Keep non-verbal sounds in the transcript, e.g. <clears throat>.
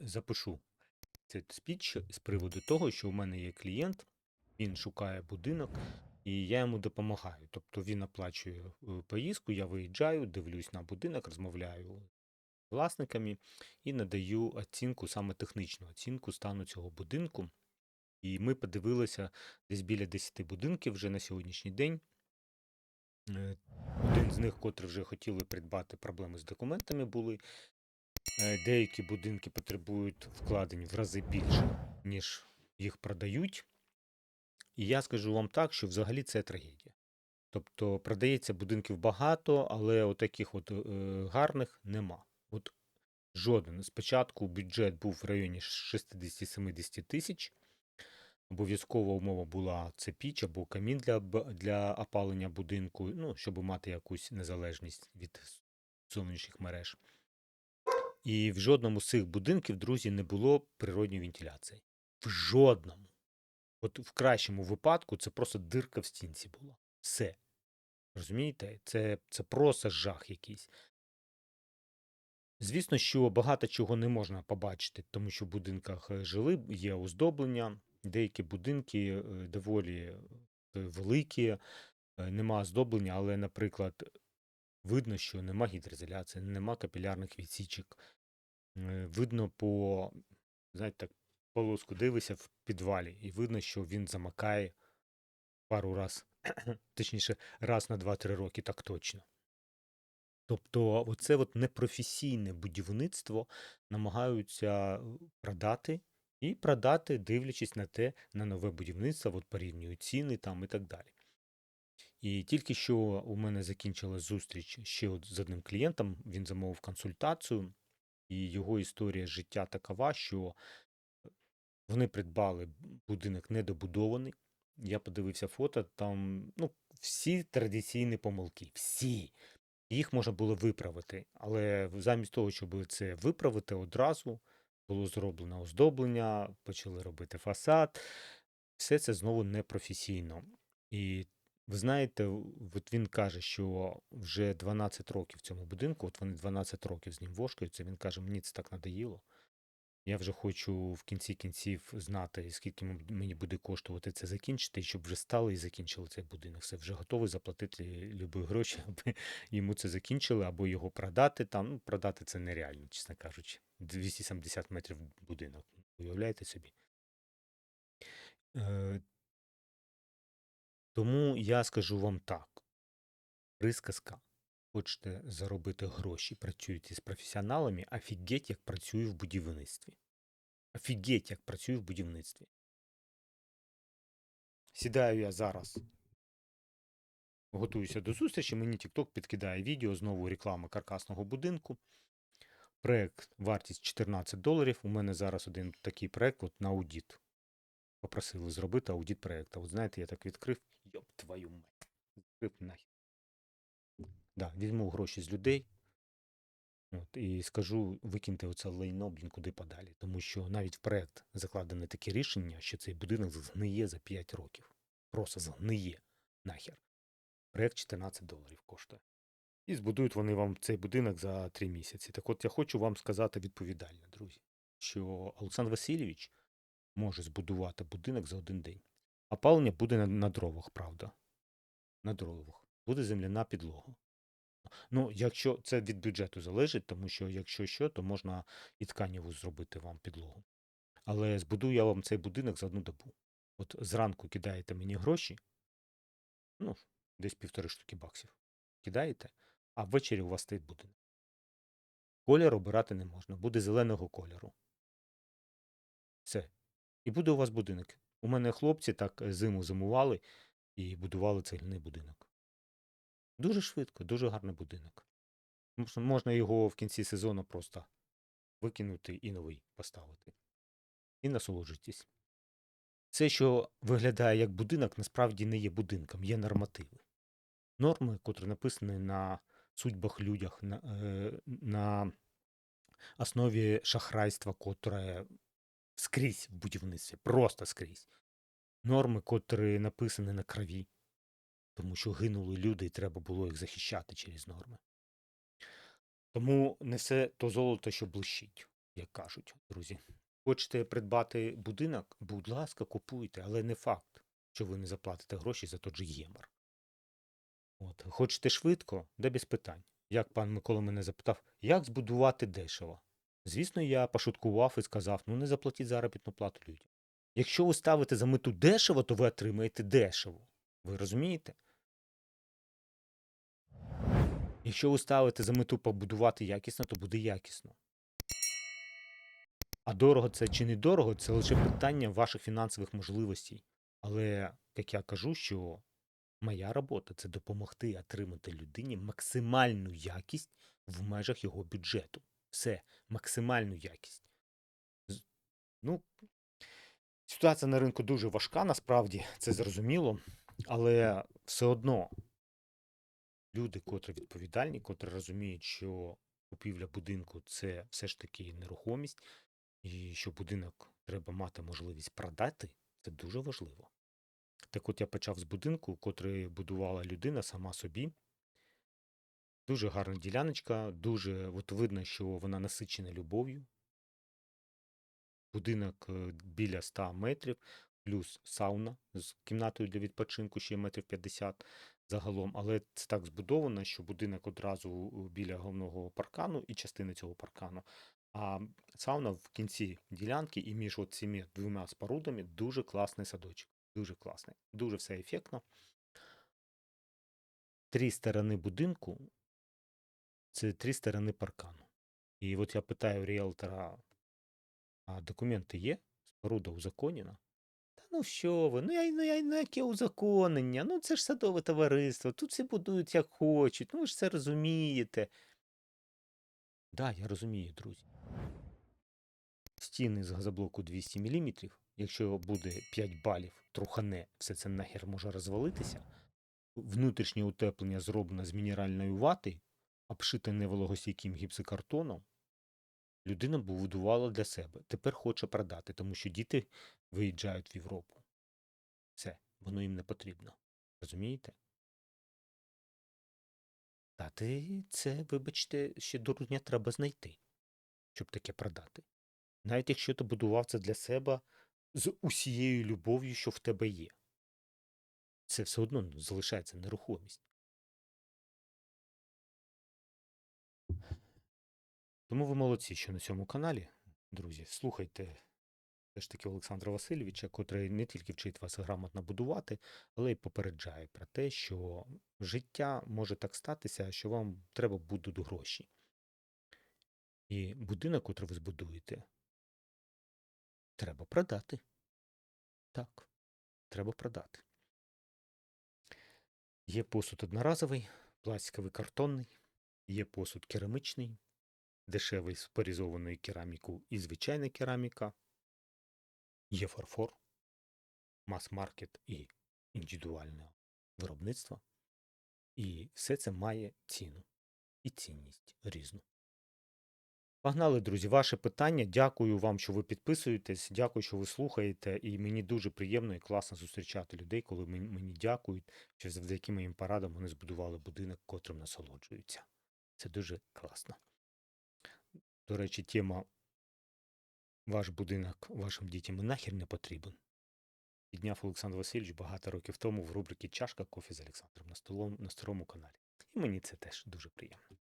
запишу цей спіч з приводу того, що у мене є клієнт, він шукає будинок, і я йому допомагаю. Тобто він оплачує е, поїздку, я виїжджаю, дивлюсь на будинок, розмовляю з власниками і надаю оцінку, саме технічну оцінку стану цього будинку. І ми подивилися десь біля 10 будинків вже на сьогоднішній день. Е, Один з них, котрий вже хотіли придбати, проблеми з документами були. Е, Деякі будинки потребують вкладень в рази більше, ніж їх продають. І я скажу вам так, що взагалі це трагедія. Тобто продається будинків багато, але отаких от е, гарних нема. От жоден. Спочатку бюджет був в районі 60-70 тисяч. Обов'язкова умова була це піч або камін для, для опалення будинку, ну, щоб мати якусь незалежність від сонячних мереж. І в жодному з цих будинків, друзі, не було природньої вентиляції. В жодному. От в кращому випадку це просто дирка в стінці була. Все. Розумієте? Це, це просто жах якийсь. Звісно, що багато чого не можна побачити, тому що в будинках е, жили, є оздоблення, деякі будинки е, доволі е, великі, нема оздоблення, але, наприклад, видно, що нема гідроізоляції, нема капілярних відсічок. Е, Видно по, знаєте, так, полоску дивишся в підвалі, і видно, що він замакає пару раз, <clears throat> точніше, раз на 2-3 роки, так точно. Тобто, оце от непрофесійне будівництво намагаються е, продати і продати, дивлячись на те, на нове будівництво, от порівнюють ціни там і так далі. І тільки що у мене закінчилась зустріч ще от з одним клієнтом, він замовив консультацію, і його історія життя такова, що вони придбали будинок недобудований. Я подивився фото, там ну, всі традиційні помилки, всі. Їх можна було виправити, але замість того, щоб це виправити одразу, було зроблено оздоблення, почали робити фасад. Все це знову непрофесійно. І ви знаєте, от він каже, що вже 12 років в цьому будинку, от вони 12 років з ним вошкаються. Він каже, мені це так надоїло. Я вже хочу в кінці кінців знати, скільки мені буде коштувати це закінчити, щоб вже стали і закінчили цей будинок. Все вже готовий заплатити любі гроші, <laughs> аби йому це закінчили, або його продати там. Ну, продати це нереально, чесно кажучи. 270 метрів будинок. Уявляєте собі? Тому я скажу вам так: присказка. Хочете заробити гроші, працюєте з професіоналами, офігеть, як працює в будівництві. Офігеть, як працює в будівництві. Сідаю я зараз, готуюся до зустрічі. Мені TikTok підкидає відео, знову реклама каркасного будинку. Проект вартість 14 доларів. У мене зараз один такий проект от на аудіт. Попросили зробити аудіт проекту. От знаєте, я так відкрив. Йоп твою мать. Нахер. Да, візьму гроші з людей. От, і скажу, викиньте оце лайно, блін, куди подалі. Тому що навіть в проект закладене таке рішення, що цей будинок згниє за 5 років. Просто згниє нахер. Проект 14 доларів коштує. І збудують вони вам цей будинок за 3 місяці. Так от я хочу вам сказати відповідально, друзі, що Олександр Васильович може збудувати будинок за один день. Опалення буде на, на дровах, правда. На дровах. Буде земляна підлога. Ну, якщо це від бюджету залежить, тому що якщо що, то можна і тканіву зробити вам підлогу. Але збудую я вам цей будинок за одну добу. От зранку кидаєте мені гроші, ну, десь півтори штуки баксів. Кидаєте, а ввечері у вас стоїть будинок. Колір обирати не можна, буде зеленого кольору. Все. І буде у вас будинок. У мене хлопці так е, зиму зимували і будували цегляний будинок. Дуже швидко, дуже гарний будинок. Можна його в кінці сезону просто викинути і новий поставити. І насолоджуйтесь. Все, що виглядає як будинок, насправді не є будинком, є нормативи. Норми, котрі написані на судьбах людях, на, е, на основі шахрайства, котре скрізь в будівництві, просто скрізь. Норми, котрі написані на крові, тому що гинули люди, і треба було їх захищати через норми. Тому не все то золото, що блищить. як кажуть, друзі. Хочете придбати будинок? Будь ласка, купуйте, але не факт, що ви не заплатите гроші за той же ємер. От. Хочете швидко? Да без питань. Як пан Микола мене запитав, як збудувати дешево? Звісно, я пошуткував і сказав: ну не заплатіть заробітну плату людям. Якщо ви ставите за мету дешево, то ви отримаєте дешево. Ви розумієте? Якщо ви ставите за мету побудувати якісно, то буде якісно. А дорого це чи не дорого, це лише питання ваших фінансових можливостей. Але, як я кажу, що моя робота це допомогти отримати людині максимальну якість в межах його бюджету. Все, максимальну якість. Ну, ситуація на ринку дуже важка, насправді, це зрозуміло, але все одно люди, котрі відповідальні, котрі розуміють, що купівля будинку це все ж таки нерухомість, і що будинок треба мати можливість продати, це дуже важливо. Так от я почав з будинку, котрий будувала людина сама собі. Дуже гарна діляночка, дуже от видно, що вона насичена любов'ю. Будинок е, біля 100 метрів, плюс сауна з кімнатою для відпочинку ще метрів 50 загалом. Але це так збудовано, що будинок одразу біля головного паркану і частина цього паркану. А сауна в кінці ділянки і між цими двома спорудами дуже класний садочок. Дуже класний. Дуже все ефектно. Три сторони будинку це три сторони паркану. І от я питаю ріелтора, а документи є? Споруда узаконена? Та ну що ви? Ну, я, ну, я, ну яке узаконення? Ну це ж садове товариство, тут всі будують як хочуть, ну ви ж це розумієте. Да, я розумію, друзі. Стіни з газоблоку 200 мм, якщо буде 5 балів, трухане, все це нахер може розвалитися. Внутрішнє утеплення зроблено з мінеральної вати, обшите невологостійким гіпсокартоном. Людина будувала для себе. Тепер хоче продати, тому що діти виїжджають в Європу. Все, воно їм не потрібно. Розумієте? Та ти це, вибачте, ще дурня треба знайти, щоб таке продати. Навіть якщо ти будував це для себе з усією любов'ю, що в тебе є. Це все одно ну, залишається нерухомість. Тому ви молодці, що на цьому каналі, друзі, слухайте все ж таки Олександра Васильовича, котрий не тільки вчить вас грамотно будувати, але й попереджає про те, що життя може так статися, що вам треба будуть гроші. І будинок, котрий ви збудуєте, треба продати. Так, треба продати. Є посуд одноразовий, пластиковий картонний, є посуд керамичний, дешевий з порізованою кераміку і звичайна кераміка, є фарфор, мас-маркет і індивідуальне виробництво. І все це має ціну і цінність різну. Погнали, друзі, ваше питання. Дякую вам, що ви підписуєтесь. Дякую, що ви слухаєте. І мені дуже приємно і класно зустрічати людей, коли мені, дякують, що завдяки моїм порадам вони збудували будинок, котрим насолоджуються. Це дуже класно. До речі, тема ваш будинок вашим дітям нахер не потрібен. Підняв Олександр Васильович багато років тому в рубриці Чашка кофі з Олександром на, столом, на старому каналі. І мені це теж дуже приємно.